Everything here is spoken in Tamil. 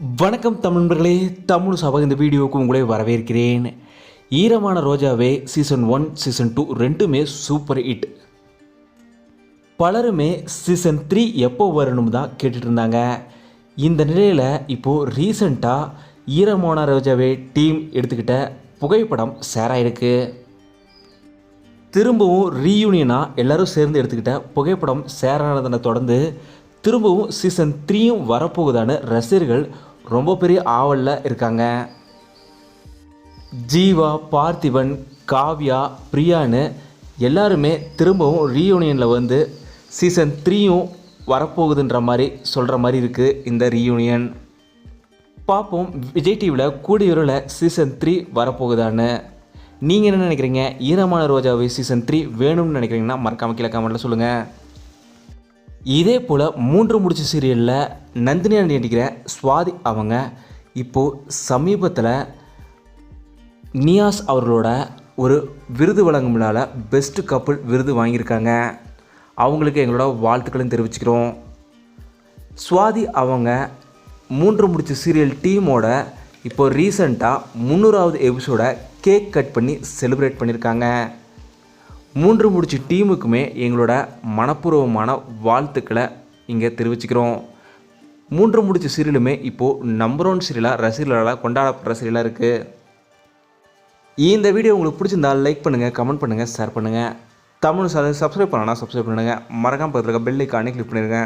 வணக்கம் தமிழ் நண்பர்களே. தமிழ் சபை இந்த வீடியோவுக்கு உங்களை வரவேற்கிறேன். Eeramana Rojave season one season two ரெண்டுமே சூப்பர் ஹிட் பலருமே சீசன் த்ரீ எப்போ வரணும் தான் கேட்டுட்டு இருந்தாங்க இந்த நிலையில் இப்போது ரீசண்டாக ஈரமான ரோஜாவே டீம் எடுத்துக்கிட்ட புகைப்படம் ஷேர் திரும்பவும் ரீயூனியனாக எல்லாரும் சேர்ந்து எடுத்துக்கிட்ட புகைப்படம் ஷேர் ஆனதனை தொடர்ந்து திரும்பவும் சீசன் த்ரீயும் வரப்போகுதான்னு ரசிகர்கள் ரொம்ப பெரிய ஆவலில் இருக்காங்க. ஜீவா பார்த்திபன் காவ்யா பிரியான்னு எல்லாருமே திரும்பவும் ரீயூனியனில் வந்து சீசன் த்ரீயும் வரப்போகுதுன்ற மாதிரி சொல்கிற மாதிரி இருக்குது இந்த ரீயூனியன் பார்ப்போம் விஜய் டிவியில் கூடிய விரைவில் சீசன் த்ரீ வரப்போகுதான்னு. நீங்கள் என்ன நினைக்கிறீங்க? ஈரமான ரோஜாவை சீசன் த்ரீ வேணும்னு நினைக்கிறீங்கன்னா மறக்காம கீழே கமெண்ட்டில் சொல்லுங்கள் இதே போல் மூன்று முடிச்ச சீரியலில் நந்தினியா நடிக்கிற சுவாதி அவங்க இப்போது சமீபத்தில் நியாஸ் அவர்களோட ஒரு விருது வழங்கும்னால பெஸ்ட்டு பெஸ்ட் கப்புள் விருது வாங்கியிருக்காங்க. அவங்களுக்கு எங்களோட வாழ்த்துக்களும் தெரிவிச்சுக்கிறோம். சுவாதி அவங்க மூன்று முடிச்ச சீரியல் டீமோட இப்போ ரீசண்டாக முந்நூறாவது எபிசோட கேக் கட் பண்ணி செலிப்ரேட் பண்ணியிருக்காங்க. மூன்று முடிச்சு டீமுக்குமே எங்களோட மனப்பூர்வமான வாழ்த்துக்களை இங்கே தெரிவிச்சுக்கிறோம். மூன்று முடிச்சு சீரியலுமே இப்போது நம்பர் ஒன் சீரியலாக ரசிகர்களால் கொண்டாடப்படுற சீரியலாக இருக்குது இந்த வீடியோ உங்களுக்கு பிடிச்சிருந்தா லைக் பண்ணுங்கள் கமெண்ட் பண்ணுங்கள் ஷேர் பண்ணுங்கள் தமிழ் சார் சப்ஸ்கிரைப் பண்ணனா சப்ஸ்கிரைப் பண்ணுங்கள் மறக்காமல் பக்கத்தில் இருக்க பெல் ஐக்கானே கிளிக் பண்ணிடுங்க